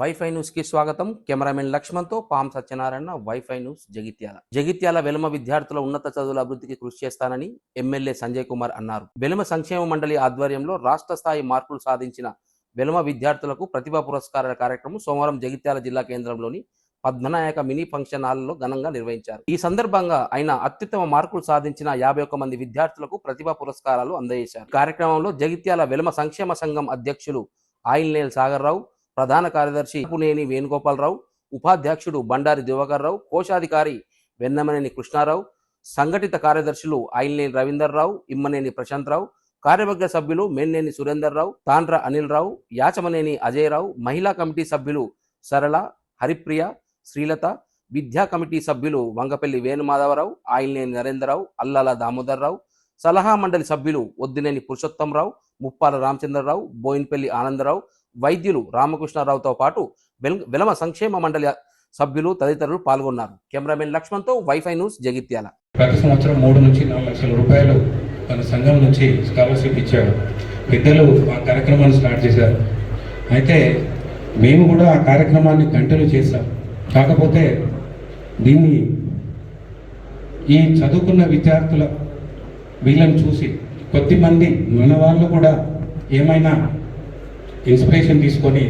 Wifi న్యూస్కి స్వాగతం. Cameraman లక్ష్మణ్తో పాం సత్యనారాయణ వైఫై న్యూస్ జగిత్యాల. జగిత్యాల వెలమ విద్యార్థుల ఉన్నత చదువుల అభివృద్ధికి కృషి చేస్తానని ఎమ్మెల్యే సంజయ్ కుమార్ అన్నారు. వెలమ సంక్షేమ మండలి ఆధ్వర్యంలో రాష్ట్ర స్థాయి మార్కులు సాధించిన వెలమ విద్యార్థులకు ప్రతిభా పురస్కారాల కార్యక్రమం సోమవారం జగిత్యాల జిల్లా కేంద్రంలోని పద్మనాయక మినీ ఫంక్షన్ హాల్లో ఘనంగా నిర్వహించారు. ఈ సందర్భంగా ఆయన అత్యుత్తమ మార్కులు సాధించిన యాభై ఒక్క మంది విద్యార్థులకు ప్రతిభా పురస్కారాలు అందజేశారు. కార్యక్రమంలో జగిత్యాల వెలమ సంక్షేమ సంఘం అధ్యక్షులు ఆయిల్నేల్ సాగర్ రావు ప్రధాన కార్యదర్శి పునేని వేణుగోపాలరావు ఉపాధ్యక్షుడు బండారి దివాకర్ రావు కోశాధికారి వెన్నమనేని కృష్ణారావు సంఘటిత కార్యదర్శులు ఆయిల్నేని రవీందర్ రావు ఇమ్మనేని ప్రశాంత్ రావు కార్యవర్గ సభ్యులు మేన్నేని సురేందర్ రావు తాండ్ర అనిల్ రావు యాచమనేని అజయరావు మహిళా కమిటీ సభ్యులు సరళ హరిప్రియ శ్రీలత విద్యా కమిటీ సభ్యులు వంగపల్లి వేణుమాధవరావు ఆయిల్నేని నరేంద్రరావు అల్లాల దామోదర్రావు సలహా మండలి సభ్యులు ఒద్దినేని పురుషోత్తంరావు ముప్పాల రామచంద్రరావు బోయిన్పల్లి ఆనందరావు వైద్యులు రామకృష్ణారావుతో పాటు వెల్- వెలమ సంక్షేమ మండలి సభ్యులు తదితరులు పాల్గొన్నారు. కెమెరామెన్ లక్ష్మణ్తో వైఫై న్యూస్ జగిత్యాల. ప్రతి సంవత్సరం మూడు నుంచి నాలుగు లక్షల రూపాయలు మన సంఘం నుంచి స్కాలర్షిప్ ఇచ్చాడు. పెద్దలు ఆ కార్యక్రమాన్ని స్టార్ట్ చేశారు. అయితే మేము కూడా ఆ కార్యక్రమాన్ని కంటిన్యూ చేశాం. కాకపోతే దీన్ని ఈ చదువుకున్న విద్యార్థుల వీళ్ళని చూసి కొద్దిమంది మన వాళ్ళు కూడా ఏమైనా ఇన్స్పిరేషన్ తీసుకొని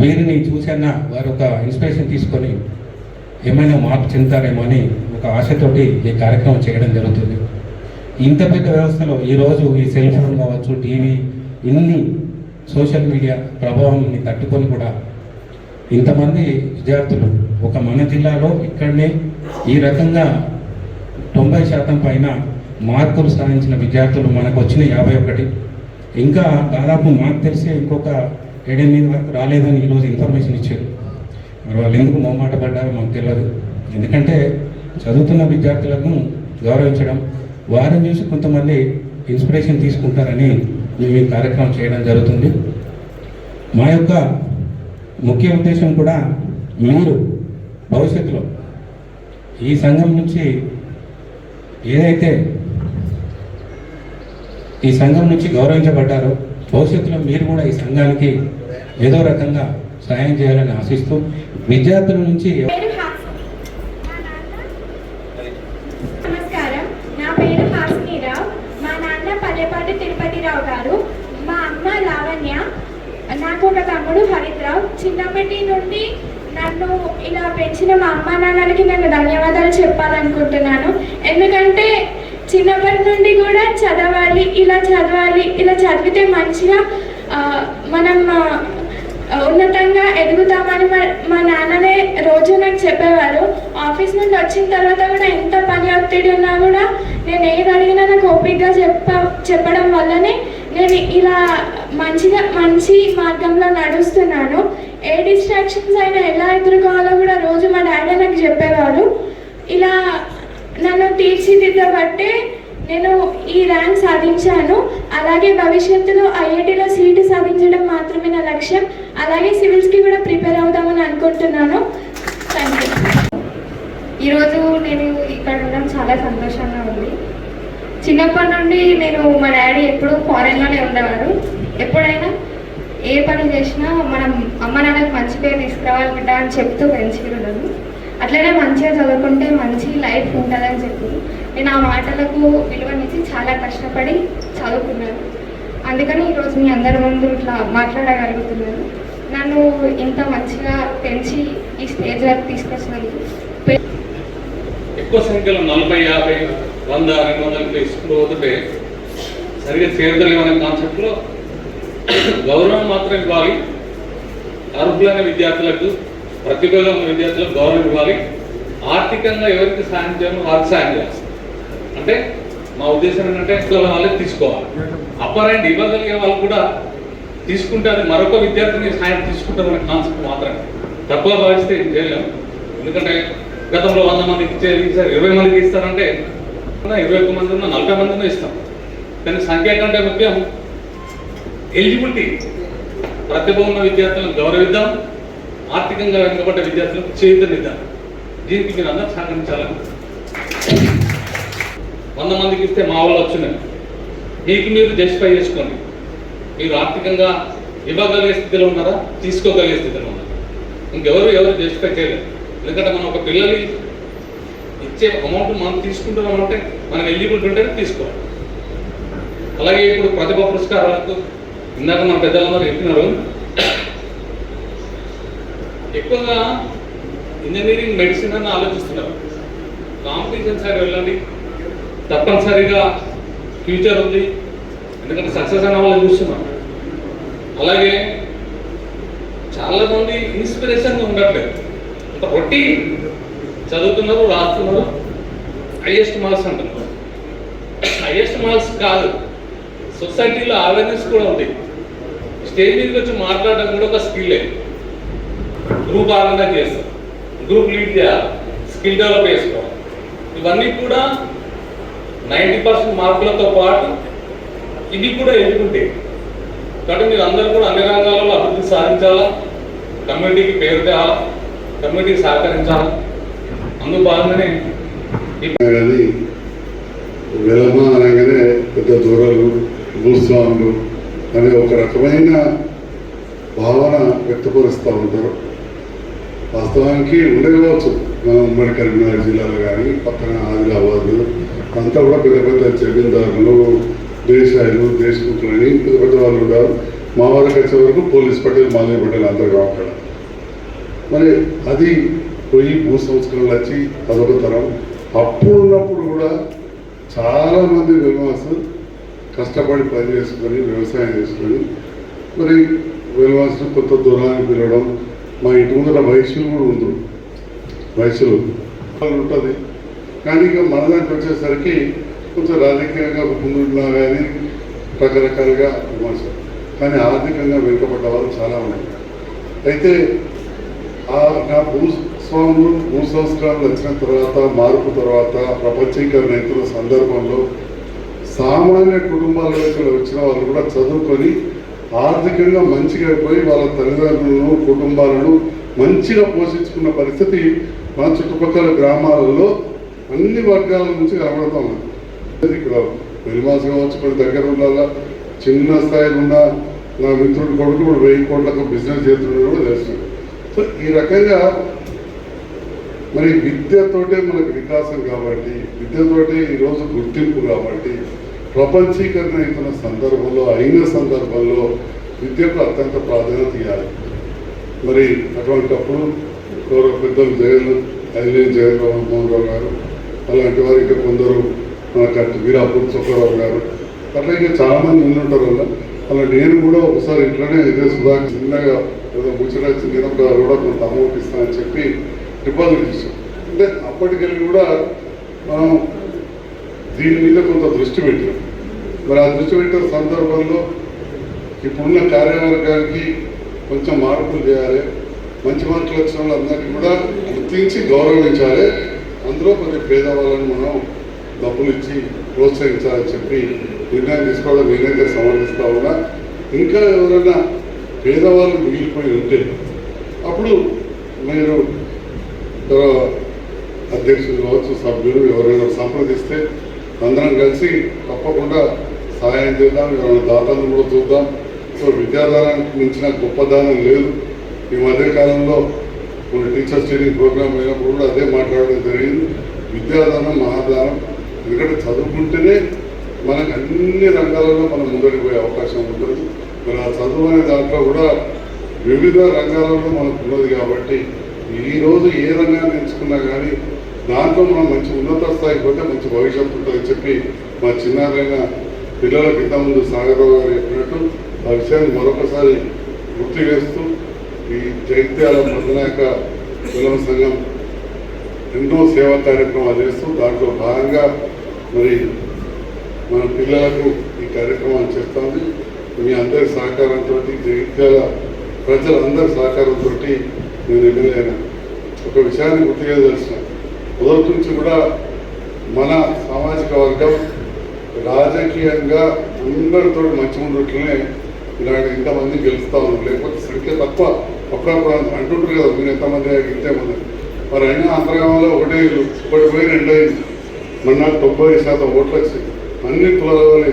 వీరిని చూసన్నా వారు ఒక ఇన్స్పిరేషన్ తీసుకొని ఏమైనా మార్పు చెందుతారేమో అని ఒక ఆశతోటి ఈ కార్యక్రమం చేయడం జరుగుతుంది. ఇంత పెద్ద వ్యవస్థలో ఈరోజు ఈ సెల్ ఫోన్ కావచ్చు టీవీ ఇన్ని సోషల్ మీడియా ప్రభావాన్ని తట్టుకొని కూడా ఇంతమంది విద్యార్థులు ఒక మన జిల్లాలో ఇక్కడనే ఈ రకంగా తొంభై శాతం పైన మార్కులు సాధించిన విద్యార్థులు మనకు వచ్చిన యాభై ఒకటి. ఇంకా దాదాపు మాకు తెలిసి ఇంకొక ఏడెనిమిది వరకు రాలేదని ఈరోజు ఇన్ఫర్మేషన్ ఇచ్చారు. మరి వాళ్ళు ఎందుకు మొహమాట పడ్డారో మాకు తెలియదు. ఎందుకంటే చదువుతున్న విద్యార్థులను గౌరవించడం వారిని చూసి కొంతమంది ఇన్స్పిరేషన్ తీసుకుంటారని మేము ఈ కార్యక్రమం చేయడం జరుగుతుంది. మా యొక్క ముఖ్య ఉద్దేశం కూడా మీరు భవిష్యత్తులో ఈ సంఘం నుంచి ఏదైతే ఈ సంఘం నుంచి గౌరవించబడ్డారు. భవిష్యత్తులో మీరు కూడా ఈ సంఘానికి ఏదో రకంగా సాయం చేయాలని ఆశిస్తూ విద్యార్థుల నుంచి పేరు నమస్కారం. నా పేరు హాసినీరావు మా నాన్న పల్లెపాటి తిరుపతిరావు గారు. మా అమ్మ లావణ్య. నాకు ఒక తమ్ముడు హరిత్రావు చిన్నప్పటి నుండి నన్ను ఇలా పెంచిన మా అమ్మ నాన్నలకి నేను ధన్యవాదాలు చెప్పాలనుకుంటున్నాను. ఎందుకంటే చిన్నప్పటి నుండి కూడా చదవాలి ఇలా చదవాలి ఇలా చదివితే మంచిగా మనం ఉన్నతంగా ఎదుగుతామని మా నాన్ననే రోజు నాకు చెప్పేవారు. ఆఫీస్ నుండి వచ్చిన తర్వాత కూడా ఎంత పని ఒత్తిడి ఉన్నా కూడా నేను ఏది అడిగినా నాకు ఓపికగా చెప్ప చెప్పడం వల్లనే నేను ఇలా మంచిగా మంచి మార్గంలో నడుస్తున్నాను. ఏ డిస్ట్రాక్షన్స్ అయినా ఎలా ఎదుర్కోవాలో కూడా రోజు మా డాడీ నాకు చెప్పేవారు. ఇలా నన్ను తీర్చిదిద్దబట్టే నేను ఈ ర్యాంక్ సాధించాను. అలాగే భవిష్యత్తులో ఐఐటిలో సీటు సాధించడం మాత్రమే నా లక్ష్యం. అలాగే సివిల్స్కి కూడా ప్రిపేర్ అవుదామని అనుకుంటున్నాను. థ్యాంక్ యూ ఈరోజు నేను ఇక్కడ ఉండడం చాలా సంతోషంగా ఉంది. చిన్నప్పటి నుండి నేను మా డాడీ ఎప్పుడు ఫారెన్లోనే ఉండేవారు. ఎప్పుడైనా ఏ పని చేసినా మనం అమ్మ నాన్నకి మంచి పేరు తీసుకురావాలి బిడ్డ అని చెప్తూ పెంచుకున్నాను అట్లనే మంచిగా చదువుకుంటే మంచి లైఫ్ ఉంటుందని చెప్పి నేను ఆ మాటలకు విలువనిచ్చి చాలా కష్టపడి చదువుకున్నాను. అందుకని ఈరోజు మీ అందరి ముందు ఇట్లా మాట్లాడగలుగుతున్నాను. నన్ను ఇంత మంచిగా పెంచి ఈ స్టేజ్ వరకు తీసుకొచ్చినందుకు ఎక్కువ సంఖ్యలో నలభై యాభై వంద రెండు వందల స్కూల్ పోతుంటే సరిగ్గా చేరదలేమనే కాన్సెప్ట్లో గౌరవం మాత్రం ఇవ్వాలి. అర్హులైన విద్యార్థులకు ప్రతిభ విద్యార్థులకు గౌరవం ఇవ్వాలి. ఆర్థికంగా ఎవరికి సాయం చేయాలో వారికి సాయం చేయాలి. అంటే మా ఉద్దేశం ఏంటంటే కుల వాళ్ళే తీసుకోవాలి. అప్పర్ అండ్ ఇవ్వగలిగే వాళ్ళు కూడా తీసుకుంటే అది మరొక విద్యార్థిని సాయం తీసుకుంటారనే కాన్సెప్ట్ మాత్రమే. తక్కువ భావిస్తే ఏం చేయలేము. ఎందుకంటే గతంలో వంద మందికి ఇచ్చేది సార్ ఇరవై మందికి ఇస్తారంటే ఇరవై ఒక్క మంది ఉన్న నలభై మందిని ఇస్తాం. కానీ సంఖ్య కంటే ముఖ్యం ఎలిజిబిలిటీ. ప్రతిభ ఉన్న విద్యార్థులను గౌరవిద్దాం. ఆర్థికంగా వెనుకబడ్డ విద్యార్థులకు చేయుతనిద్దాం దీనికి మీరు అందరూ సహకరించాలని. వంద మందికి ఇస్తే మా వాళ్ళు వచ్చినాయి మీకు మీరు జస్టిఫై చేసుకోండి. మీరు ఆర్థికంగా ఇవ్వగలిగే స్థితిలో ఉన్నారా? తీసుకోగలిగే స్థితిలో ఉన్నారా? ఇంకెవరు ఎవరు జస్టిఫై చేయలేదు ఎందుకంటే మనం ఒక పిల్లలు ఇచ్చే అమౌంట్ మనం తీసుకుంటున్నామంటే మనం ఎలిజిబిలిటీ ఉంటేనే తీసుకోవాలి. అలాగే ఇప్పుడు ప్రతిభా పురస్కారాలకు ఇందాక మన పెద్దలందరూ చెప్పినారు. ఎక్కువగా ఇంజనీరింగ్ మెడిసిన్ అని ఆలోచిస్తున్నారు. కాంపిటీషన్ సైడ్ వెళ్ళండి. తప్పనిసరిగా ఫ్యూచర్ ఉంది. ఎందుకంటే సక్సెస్ అనే వాళ్ళని చూస్తున్నాం. అలాగే చాలామంది ఇన్స్పిరేషన్ ఉండట్లేదు. అంత రొట్టి చదువుతున్నారు రాస్తున్నారు. హైయెస్ట్ మార్క్స్ అంటున్నారు. హైయెస్ట్ మార్క్స్ కాదు. సొసైటీలో అవేర్నెస్ కూడా ఉంది. స్టేజ్ మీదకి వచ్చి మాట్లాడడం కూడా ఒక స్కిల్లే. గ్రూప్ ఆర్గనైజ్ చేస్తాం. గ్రూప్ లీడ్ చేయాలి. స్కిల్ డెవలప్ చేసుకోవాలి. ఇవన్నీ కూడా నైంటీ పర్సెంట్ మార్కులతో పాటు ఇది కూడా ఎదుర్కొంటే కాబట్టి మీరు అందరూ కూడా అన్ని రంగాలలో అభివృద్ధి సాధించాలా? కమ్యూనిటీకి పేరు తేవాలా? కమ్యూనిటీకి సహకరించాలా? అందుకు భాగంగానే అనగానే పెద్ద దూరాలు భూస్వాములు అనే ఒక రకమైన భావన వ్యక్తపరుస్తూ ఉంటారు. వాస్తవానికి ఉండకపోవచ్చు మన ఉమ్మడి కరీంనగర్ జిల్లాలో కానీ పక్కన ఆదిలాబాద్ అంతా కూడా పెద్ద పెద్ద జమీందారులు దేశాలు దేశముఖులు అని పెద్ద పెద్ద వాళ్ళు ఉంటారు మా వాళ్ళకి వచ్చే వరకు పోలీస్ పటేల్ మాధవ పటేల్ అందరూ అక్కడ మరి అది పోయి భూ సంస్కరణలు వచ్చి అదొక తరం. అప్పుడు ఉన్నప్పుడు కూడా చాలామంది మంది కష్టపడి పని చేసుకొని వ్యవసాయం చేసుకొని మరి వెల్వాసులు కొత్త దూరానికి పిలవడం మా ఇంటి ముందర వయసులు కూడా ఉంది వయసులు ఉంటుంది. కానీ ఇక మన దాంట్లో వచ్చేసరికి కొంచెం రాజకీయంగా ముందున్నా కానీ రకరకాలుగా విమర్శ. కానీ ఆర్థికంగా వెనుకబడ్డ వాళ్ళు చాలా ఉన్నారు అయితే ఆ నా భూస్వాములు భూ సంస్కారాలు వచ్చిన తర్వాత మార్పు తర్వాత ప్రపంచీకరణ అవుతున్న సందర్భంలో సామాన్య కుటుంబాలకు వచ్చిన వాళ్ళు కూడా చదువుకొని ఆర్థికంగా మంచిగా అయిపోయి వాళ్ళ తల్లిదండ్రులను కుటుంబాలను మంచిగా పోషించుకున్న పరిస్థితి మన చుట్టుపక్కల గ్రామాలలో అన్ని వర్గాల నుంచి కనబడుతూ ఉంది. అది ఇక్కడ వెలిమాస కావచ్చు కొన్ని దగ్గర ఉండాలా చిన్న స్థాయిలో ఉన్న నా మిత్రుడు కొడుకు కూడా వెయ్యి కోట్లకు బిజినెస్ చేస్తున్నాడు కూడా తెలుస్తుంది సో ఈ రకంగా మరి విద్యతోటే మనకు వికాసం కాబట్టి విద్యతోటే ఈరోజు గుర్తింపు కాబట్టి ప్రపంచీకరణ అయిపోయిన సందర్భంలో అయిన సందర్భంలో విద్యకు అత్యంత ప్రాధాన్యత ఇవ్వాలి. మరి అటువంటిప్పుడు గౌరవ పెద్దలు జగన్ ఐలేని జగన్రావు మోహన్ రావు గారు అలాంటి వారు ఇంకా కొందరు మనకు వీరాపూర్ సుబ్బారావు గారు అట్లా ఇంకా చాలామంది ఉండుంటారు అలా అలా నేను కూడా ఒకసారి ఇంట్లోనే ఇదే సుధా చిన్నగా ఏదో ముచ్చట నేను కూడా కొంత అమౌంట్ ఇస్తానని చెప్పి డిపాజిట్ ఇస్తాం అంటే అప్పటికెళ్ళి కూడా మనం దీని మీద కొంత దృష్టి పెట్టాం. మరి ఆ దృష్టి పెట్టిన సందర్భంలో ఇప్పుడున్న కార్యవర్గానికి కొంచెం మార్పులు చేయాలి మంచి మార్కులు వచ్చిన వాళ్ళందరికీ కూడా గుర్తించి గౌరవించాలి. అందులో కొన్ని పేదవాళ్ళని మనం డబ్బులు ఇచ్చి ప్రోత్సహించాలని చెప్పి నిర్ణయం తీసుకోవడం నేనైతే సమర్థిస్తా ఉన్నా. ఇంకా ఎవరైనా పేదవాళ్ళు మిగిలిపోయి ఉంటే అప్పుడు మీరు అధ్యక్షులు కావచ్చు సభ్యులు ఎవరైనా సంప్రదిస్తే అందరం కలిసి తప్పకుండా సహాయం చేద్దాం. ఎవరైనా దాతలను కూడా చూద్దాం. సో విద్యాదానానికి మించిన గొప్పదానం లేదు. ఈ మధ్య కాలంలో కొన్ని టీచర్స్ ట్రైనింగ్ ప్రోగ్రామ్ అయినప్పుడు కూడా అదే మాట్లాడడం జరిగింది. విద్యాదానం మహాదానం ఎందుకంటే చదువుకుంటేనే మనకు అన్ని రంగాలలో మనం ముందరికి పోయే అవకాశం ఉంటుంది. మరి ఆ చదువు అనే దాంట్లో కూడా వివిధ రంగాలలో మనకు ఉన్నది కాబట్టి ఈ రోజు ఏ రంగాన్ని ఎంచుకున్నా కానీ దాంట్లో మనం మంచి ఉన్నత స్థాయికి పోతే మంచి భవిష్యత్తు ఉంటుందని చెప్పి మా చిన్నారైన పిల్లలకి ఇంత ముందు సాగరరావు గారు చెప్పినట్టు ఆ విషయాన్ని మరొకసారి గుర్తు చేస్తూ ఈ జైత్యాల మధునాయక పిల్లల సంఘం ఎన్నో సేవా కార్యక్రమాలు చేస్తూ దాంట్లో భాగంగా మరి మన పిల్లలకు ఈ కార్యక్రమాలు చేస్తుంది. మీ అందరి సహకారంతో జగిత్యాల ప్రజలందరి సహకారంతో నేను ఎమ్మెల్యే ఒక విషయాన్ని గుర్తుగా తెలిసిన మొదటి నుంచి కూడా మన సామాజిక వర్గం రాజకీయంగా అందరితో మంచి ఉండట్లనే ఇలాంటి ఇంతమంది గెలుస్తా ఉన్నారు. లేకపోతే సంఖ్య తక్కువ అప్పుడప్పుడు అంటుంటారు కదా మీరు ఎంతమంది ఇంతమంది మరి అయినా అంతర్గామంలో ఒకటే ఇల్లు ఒకటి పోయి రెండో ఇల్లు మొన్న తొంభై శాతం ఓట్లు వచ్చాయి అన్ని కులాల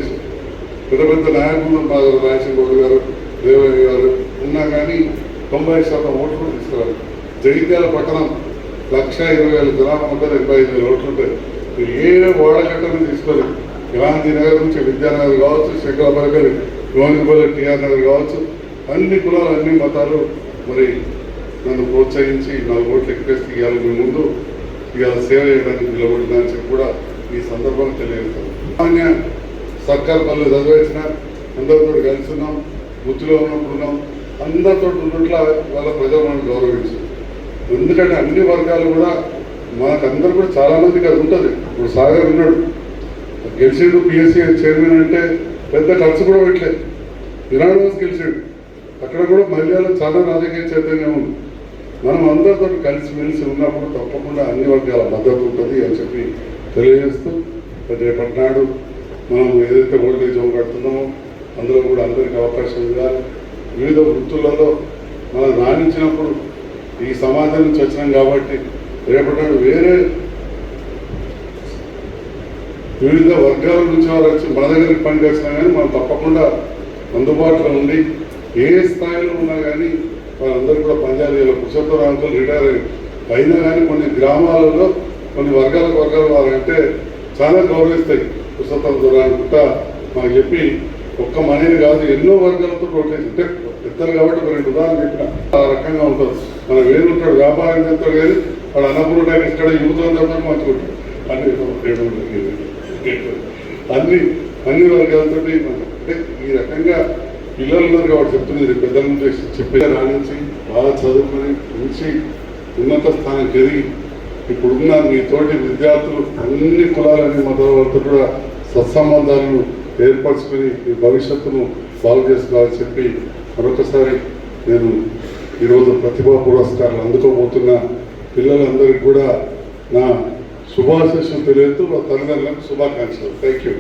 పెద్ద పెద్ద నాయకులు మాధవ రాజశేఖర్ గారు దేవయ్య గారు. ఉన్నా కానీ తొంభై శాతం ఓట్లు తీసుకురారు జగిత్యాల పట్టణం లక్ష ఇరవై వేల జనాభా ఉంటుంది ఎనభై ఐదు వేల ఓట్లు ఉంటాయి. మీరు ఏ వాడగట్టని తీసుకొని గాంధీ నగర్ నుంచి విద్యానగర్ కావచ్చు శంకరాపల్లి గోవిందపల్లి టీఆర్ నగర్ కావచ్చు అన్ని కులాలు అన్ని మతాలు మరి నన్ను ప్రోత్సహించి నాలుగు ఓట్లు ఎక్కేసి ఇవాళ మీ ముందు ఇవాళ సేవ చేయడానికి నిలబడినా చెప్పి కూడా ఈ సందర్భంగా తెలియజేస్తాను. సామాన్య సర్కార్ పనులు చదివేసిన అందరితో కలిసి ఉన్నాం బుద్ధిలో ఉన్నప్పుడు ఉన్నాం అందరితో ఉన్నట్ల వాళ్ళ ప్రజలు మనం గౌరవించారు ఎందుకంటే అన్ని వర్గాలు కూడా మాకందరూ కూడా చాలామందికి అది ఉంటుంది. ఇప్పుడు సాగర్ ఉన్నాడు. గెలిచిండు పిఎస్సీ చైర్మన్ అంటే పెద్ద ఖర్చు కూడా పెట్టలేదు యునానిమస్ గెలిచాడు. అక్కడ కూడా మహిళలు చాలా రాజకీయ చైతన్యం ఉంది. మనం అందరితో కలిసిమెలిసి ఉన్నప్పుడు తప్పకుండా అన్ని వర్గాల మద్దతు ఉంటుంది అని చెప్పి తెలియజేస్తూ రేపటి నాడు మనం ఏదైతే ఓల్డేజ్ హోమ్ కడుతున్నామో అందులో కూడా అందరికీ అవకాశం ఇవ్వాలి. వివిధ వృత్తులలో మనం రాణించినప్పుడు ఈ సమాజం నుంచి వచ్చినాం కాబట్టి రేపటి వేరే వివిధ వర్గాల నుంచి వారు వచ్చి మన దగ్గరికి పని చేస్తున్నా కానీ మనం తప్పకుండా అందుబాటులో ఉండి ఏ స్థాయిలో ఉన్నా కానీ వాళ్ళందరూ కూడా పనిచేయాలి. ఇలా రిటైర్ అయినా కానీ కొన్ని గ్రామాలలో కొన్ని వర్గాలకు వర్గాలు వారంటే చాలా గౌరవిస్తాయి పురుషోత్తర గుట్ట మాకు చెప్పి ఒక్క మనీని కాదు ఎన్నో వర్గాలతో ఓటేసి అంటే చెప్తారు కాబట్టి ఒక రెండు ఉదాహరణ చెప్పిన ఆ రకంగా ఉంటుంది. మనం వేరుంటాడు వ్యాపారం చెప్తాడు కానీ వాడు అన్నపూర్ణ ఇస్తాడు యూత్ అంతా మంచిగా ఉంటాడు అన్ని అన్ని అన్ని వర్గాలతో అంటే ఈ రకంగా పిల్లలు ఉన్నారు కాబట్టి చెప్తున్నది పెద్దల నుంచి చెప్పే రాణించి బాగా చదువుకొని మంచి ఉన్నత స్థానం జరిగి ఇప్పుడున్న మీ తోటి విద్యార్థులు అన్ని కులాలని మతాలతో కూడా సత్సంబంధాలను ఏర్పరచుకొని మీ భవిష్యత్తును సాల్వ్ చేసుకోవాలని చెప్పి మరొకసారి నేను ఈరోజు ప్రతిభా పురస్కారాలు అందుకోబోతున్న పిల్లలందరికీ కూడా నా శుభాశీస్సులు తెలియదు మా తల్లిదండ్రులకు శుభాకాంక్షలు. Thank you